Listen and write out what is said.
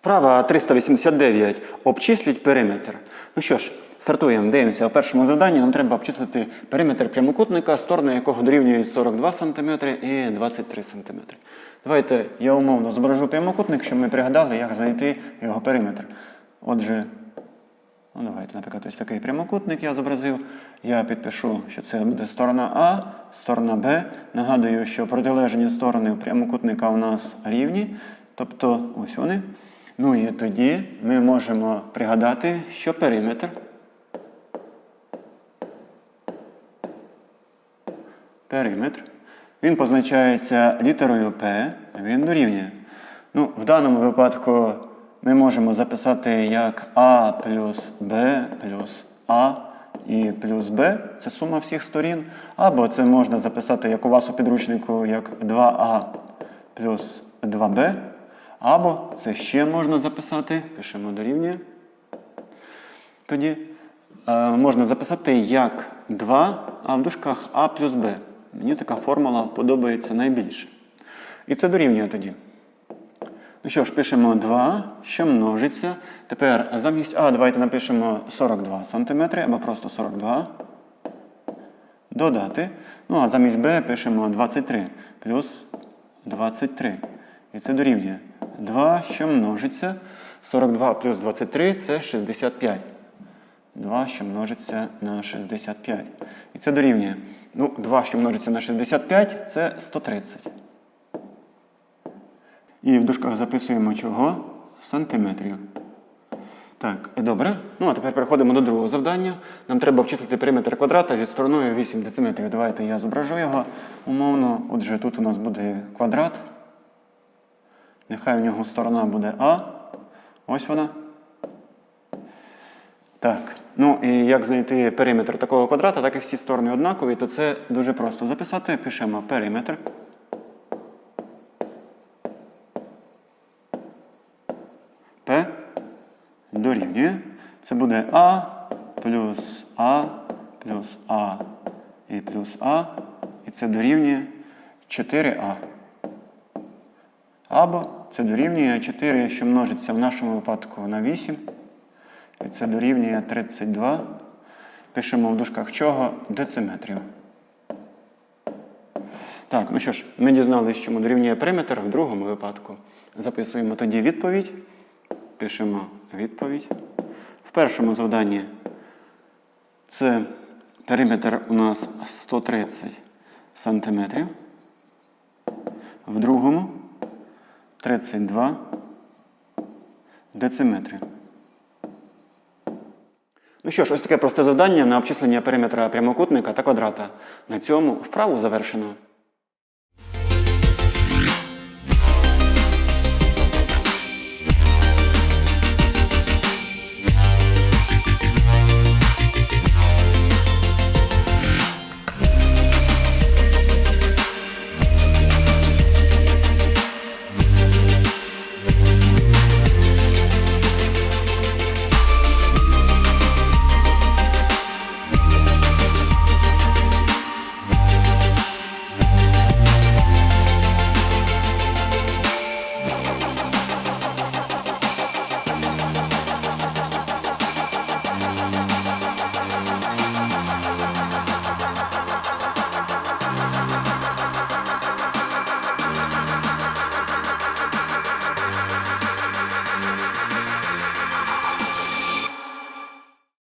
Вправа 389. Обчисліть периметр. Ну що ж, стартуємо. Дивимося. У першому завданні нам треба обчислити периметр прямокутника, сторони якого дорівнюють 42 см і 23 см. Давайте я умовно зображу прямокутник, щоб ми пригадали, як знайти його периметр. Отже, ну давайте, наприклад, ось такий прямокутник я зобразив. Я підпишу, що це буде сторона А, сторона Б. Нагадую, що протилежні сторони прямокутника у нас рівні. Тобто ось вони. Ну і тоді ми можемо пригадати, що периметр периметр. Він позначається літерою P, він дорівнює. Ну, в даному випадку ми можемо записати як А плюс Б плюс А і плюс Б. Це сума всіх сторін. Або це можна записати, як у вас у підручнику, як 2А плюс 2Б. Або це ще можна записати, пишемо дорівнює. Тоді е, можна записати як 2, а в дужках А плюс Б. Мені така формула подобається найбільше. І це дорівнює тоді. Ну що ж, пишемо 2, що множиться. Тепер замість А давайте напишемо 42 см або просто 42. Додати. Ну а замість Б пишемо 23 плюс 23. І це дорівнює 2, що множиться. 42 плюс 23 це 65. 2, що множиться на 65. І це дорівнює. Ну, 2, що множиться на 65, це 130. І в дужках записуємо чого? Сантиметрів. Так, добре. Ну, а тепер переходимо до другого завдання. Нам треба обчислити периметр квадрата зі стороною 8 дециметрів. Давайте я зображу його умовно. Отже, тут у нас буде квадрат. Нехай у нього сторона буде А. Ось вона. Так. Ну і як знайти периметр такого квадрата, так і всі сторони однакові, то це дуже просто записати. Пишемо периметр. П дорівнює. Це буде А плюс А плюс А і плюс А. І це дорівнює 4А. Або це дорівнює 4, що множиться в нашому випадку на 8. І це дорівнює 32. Пишемо в дужках чого? Дециметрів. Так, ну що ж, ми дізналися, чому дорівнює периметр в другому випадку. Записуємо тоді відповідь. Пишемо відповідь. В першому завданні це периметр у нас 130 сантиметрів. В другому 32 дециметри. Ну що ж, ось таке просте завдання на обчислення периметра прямокутника та квадрата. На цьому вправу завершено.